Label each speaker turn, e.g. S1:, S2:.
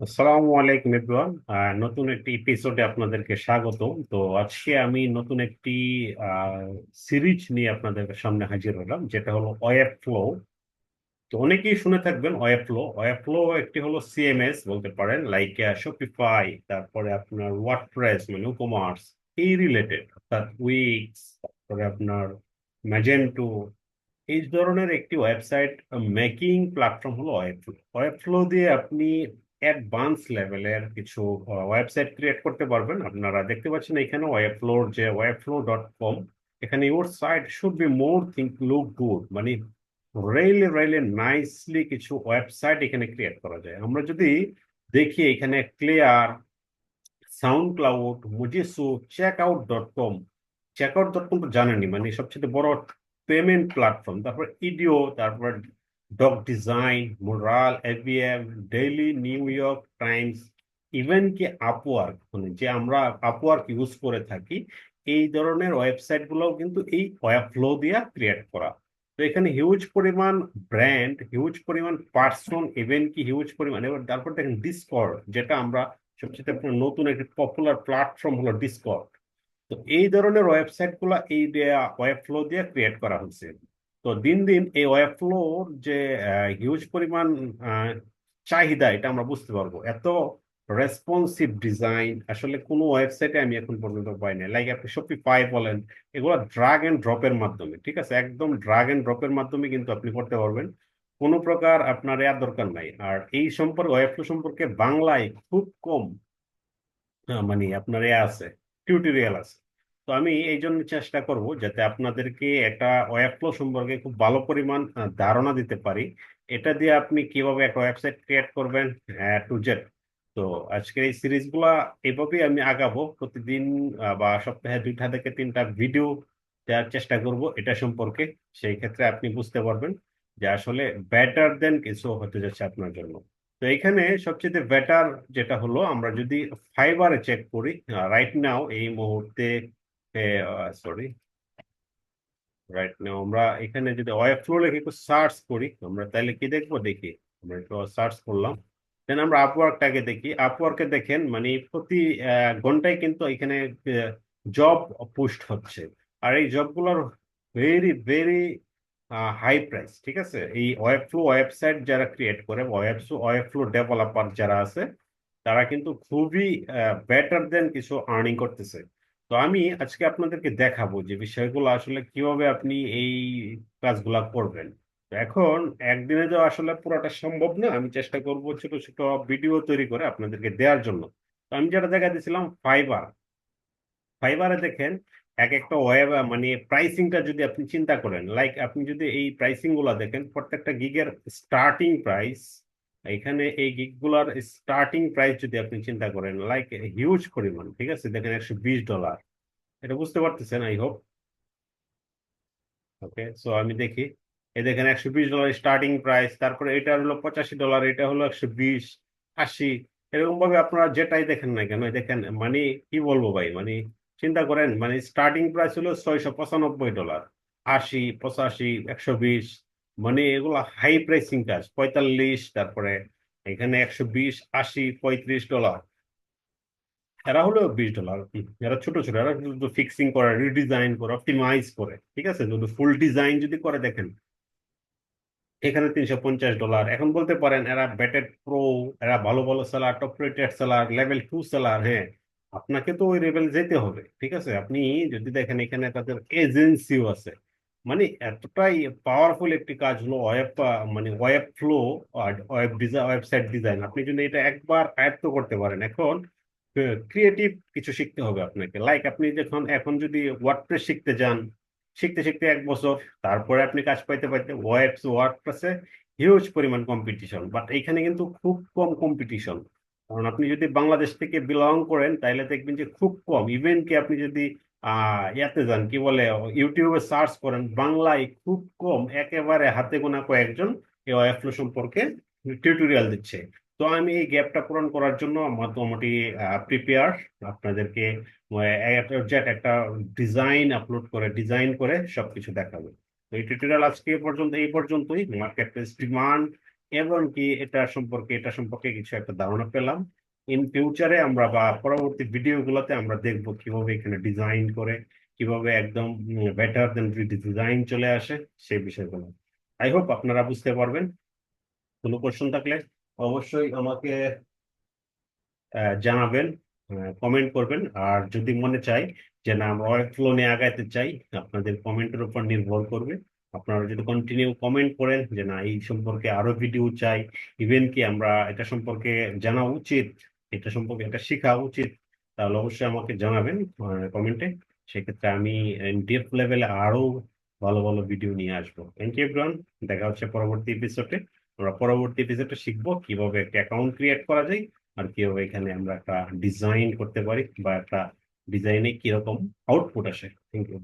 S1: আসসালামু আলাইকুম এভরিওয়ান নতুন একটি এপিসোডে আপনাদেরকে স্বাগত তো আজকে আমি নতুন একটি সিরিজ নিয়ে আপনাদের সামনে হাজির হলাম, যেটা হলো ওয়েব ফ্লো তো অনেকেই শুনে থাকবেন ওয়েব ফ্লো ওয়েব ফ্লো একটি হলো সিএমএস বলতে পারেন লাইক শপিফাই তারপরে আপনার ওয়ার্ডপ্রেস মানে কমার্স এই রিলেটেড অর্থাৎ উইক্স তারপরে আপনার ম্যাজেন্টো এই ধরনের একটি ওয়েবসাইট মেকিং প্ল্যাটফর্ম হলো ওয়েব ফ্লো ওয়েব ফ্লো দিয়ে আপনি অ্যাডভান্স লেভেলের কিছু ওয়েবসাইট ক্রিয়েট করতে পারবেন। আপনারা দেখতে পাচ্ছেন এখানে ওয়েব ফ্লোর যে ওয়েব ফ্লো ডট কম এখানে your site should be more think look good মানে রেলে রেলে নাইসলি কিছু ওয়েবসাইট এখানে ক্রিয়েট করা যায়। আমরা যদি দেখি এখানে clear SoundCloud মুজিসু check out dot com check out dot com তো জানেনি মানে সবচেয়ে বড় পেমেন্ট প্ল্যাটফর্ম তারপর ইডিও তারপর doc design moral AVM daily New York Times even কি আপওয়ার্ক মানে যে আমরা আপওয়ার্ক ইউজ করে থাকি, এই ধরনের ওয়েবসাইট গুলোও কিন্তু এই ফ্লো দিয়ে ক্রিয়েট করা। তো এখানে হিউজ পরিমাণ ব্র্যান্ড হিউজ পরিমাণ পার্সন ইভেন কি হিউজ পরিমাণ, এবার তারপর দেখেন ডিসকর্ড যেটা আমরা সবচেয়ে নতুন একটি পপুলার প্ল্যাটফর্ম হলো ডিসকর্ড তো এই ধরনের ওয়েবসাইটগুলো এই ওয়েব ফ্লো দিয়ে ক্রিয়েট করা হচ্ছে। তো দিন দিন এই ওয়েব ফ্লোর যে হিউজ পরিমাণ চাহিদা, এটা আমরা বুঝতে পারব। এত রেসপন্সিভ ডিজাইন আসলে কোনো ওয়েবসাইটে আমি এখন পর্যন্ত পাই না লাইক আপনি শপিফাই বলেন, এগুলো ড্রাগ এন্ড ড্রপের মাধ্যমে, ঠিক আছে? একদম ড্রাগ এন্ড ড্রপের মাধ্যমে কিন্তু আপনি করতে পারবেন। কোনো প্রকার আপনার এর দরকার নাই। আর এই সম্পর্কে ওয়েব ফ্লো সম্পর্কে বাংলায় খুব কম মানে আপনার এ আছে টিউটোরিয়াল আছে। তো আমি এই জন্য চেষ্টা করব যাতে আপনাদেরকে একটা ওয়েব ফ্লো সম্পর্কে খুব ভালো পরিমাণ ধারণা দিতে পারি। এটা দিয়ে আপনি কীভাবে একটা ওয়েবসাইট ক্রিয়েট করবেন টু জেড। তো আজকের এই সিরিজগুলা এইভাবেই আমি আগাবো। প্রতিদিন বা সপ্তাহে দুইটা থেকে তিনটা ভিডিও দেওয়ার চেষ্টা করব এটা সম্পর্কে। সেই ক্ষেত্রে আপনি বুঝতে পারবেন যে আসলে বেটার দেন কিছু হতে যাচ্ছে আপনার জন্য। তো এখানে সবচেয়ে বেটার যেটা হলো, আমরা যদি ফাইবারে চেক করি রাইট নাও এই মুহূর্তে সরি রাইট নাও আমরা এখানে যদি ওয়েব ফ্লো লিখে একটু সার্চ করি, আমরা তাহলে কি দেখব? দেখি। আমরা একটু সার্চ করলাম। দেন আমরা আপওয়ার্কটাকে দেখি। আপওয়ার্কে দেখেন মানে প্রতি ঘন্টায় কিন্তু এখানে জব পোস্ট হচ্ছে। আর এই জবগুলোর ভেরি ভেরি হাই প্রাইস ঠিক আছে? এই ওয়েব ফ্লো ওয়েবসাইট যারা ক্রিয়েট করে ওয়েব ওয়েব ফ্লো ডেভেলপার যারা আছে, তারা কিন্তু খুবই বেটার দেন কিছু আর্নিং করতেছে। তো আমি আজকে আপনাদেরকে দেখাবো যে বিষয়গুলো আসলে কীভাবে আপনি এই কাজগুলা করবেন। এখন একদিনে তো আসলে পুরোটা সম্ভব না। আমি চেষ্টা করব ছোট ছোট ভিডিও তৈরি করে আপনাদেরকে দেওয়ার জন্য। তো আমি যেটা দেখা দিয়েছিলাম, ফাইবার। ফাইবারে দেখেন এক একটা ওয়েব মানে প্রাইসিংটা যদি আপনি চিন্তা করেন, লাইক আপনি যদি এই প্রাইসিংগুলা দেখেন, প্রত্যেকটা গিগের স্টার্টিং প্রাইস এখানে এই গিগগুলার স্টার্টিং প্রাইস যদি আপনি চিন্তা করেন লাইক হিউজ পরিমাণ, ঠিক আছে? দেখেন একশো বিশ ডলার এটা বুঝতে পারতেছেন আই হোপ ওকে সো আমি দেখি। এই দেখেন একশো বিশ ডলার স্টার্টিং প্রাইস তারপরে এটা হলো পঁচাশি ডলার এটা হলো একশো বিশ, আশি। এরকম ভাবে আপনারা যেটাই দেখেন না কেন, দেখেন মানে কি বলব ভাই মানে চিন্তা করেন মানে স্টার্টিং প্রাইস হলো ছয়শো পঁচানব্বই ডলার আশি, পঁচাশি, একশো বিশ মানে এগুলো হাই প্রাইসিং কাজ পঁয়তাল্লিশ, তারপরে এখানে একশো বিশ, আশি, পঁয়ত্রিশ ডলার এরা হলো বিশ ডলার এরা ছোট ছোট, এরা শুধু ফিক্সিং করে রিডিজাইন করে অপটিমাইজ করে, ঠিক আছে? যদি ফুল ডিজাইন যদি করে দেখেন, এখানে তিনশো পঞ্চাশ ডলার এখন বলতে পারেন, এরা বেটেড প্রো এরা ভালো ভালো seller top rated seller level two seller হ্যাঁ। আপনাকে তো ওই লেভেল যেতে হবে, ঠিক আছে? আপনি যদি দেখেন এখানে তাদের এজেন্সিও আছে। মানে এতটাই পাওয়ারফুল একটি কাজ হলো ওয়েব মানে Webflow web design website design. আপনি যদি এটা একবার আয়ত্ত করতে পারেন। এখন ক্রিয়েটিভ কিছু শিখতে হবে আপনাকে। লাইক আপনি যখন, এখন যদি ওয়ার্ডপ্রেস শিখতে যান, শিখতে শিখতে এক বছর, তারপরে আপনি কাজ পাইতে পাইতে ওয়েবস ওয়ার্ডপ্রেসে হিউজ পরিমাণ কম্পিটিশন বাট এইখানে কিন্তু খুব কম কম্পিটিশন কারণ আপনি যদি বাংলাদেশ থেকে বিলং করেন তাহলে দেখবেন যে খুব কম। ইভেন কি আপনি যদি ইয়াতে যান, কি বলে, ইউটিউবে সার্চ করেন, বাংলায় খুব কম, একেবারে হাতে গোনা কয়েকজন এই ওয়েবফ্লো সম্পর্কে টিউটোরিয়াল দিচ্ছে। তো আমি এই গ্যাপটা পূরণ করার জন্য মোটামুটি প্রিপেয়ার আপনাদেরকে একটা ডিজাইন আপলোড করে ডিজাইন করে সবকিছু দেখাবো। তো এই টিউটোরিয়াল আজকে পর্যন্ত, এই পর্যন্তই। মার্কেট প্লেস ডিমান্ড এবং কি এটা সম্পর্কে এটা সম্পর্কে কিছু একটা ধারণা পেলাম। ইন ফিউচারে আমরা বা পরবর্তী ভিডিওগুলোতে আমরা দেখব কীভাবে এখানে ডিজাইন করে, কীভাবে একদম বেটার দেন ডিজাইন চলে আসে সেই বিষয়গুলো। আই হোপ আপনারা বুঝতে পারবেন। কোনো কোশ্চেন থাকলে অবশ্যই আমাকে জানাবেন কমেন্ট করবেন। আর যদি মনে চাই যে না, আমরা ওয়েব ফ্লো নিয়ে আগাইতে চাই, আপনাদের কমেন্টের উপর নির্ভর করবে। আপনারা যদি কন্টিনিউ কমেন্ট করেন যে না, এই সম্পর্কে আরও ভিডিও চাই ইভেন কি আমরা এটা সম্পর্কে জানা উচিত এটা সম্পর্কে এটা শেখা উচিত, তাহলে অবশ্যই আমাকে জানাবেন কমেন্টে সেক্ষেত্রে আমি ডিপ লেভেলে আরও ভালো ভালো ভিডিও নিয়ে আসব। থ্যাংক ইউ এভরিওয়ান দেখা হচ্ছে পরবর্তী এপিসোডে আমরা পরবর্তী এপিসোডে শিখব কীভাবে একটা অ্যাকাউন্ট ক্রিয়েট করা যায় আর কীভাবে এখানে আমরা একটা ডিজাইন করতে পারি বা একটা ডিজাইনে কীরকম আউটপুট আসে। Thank you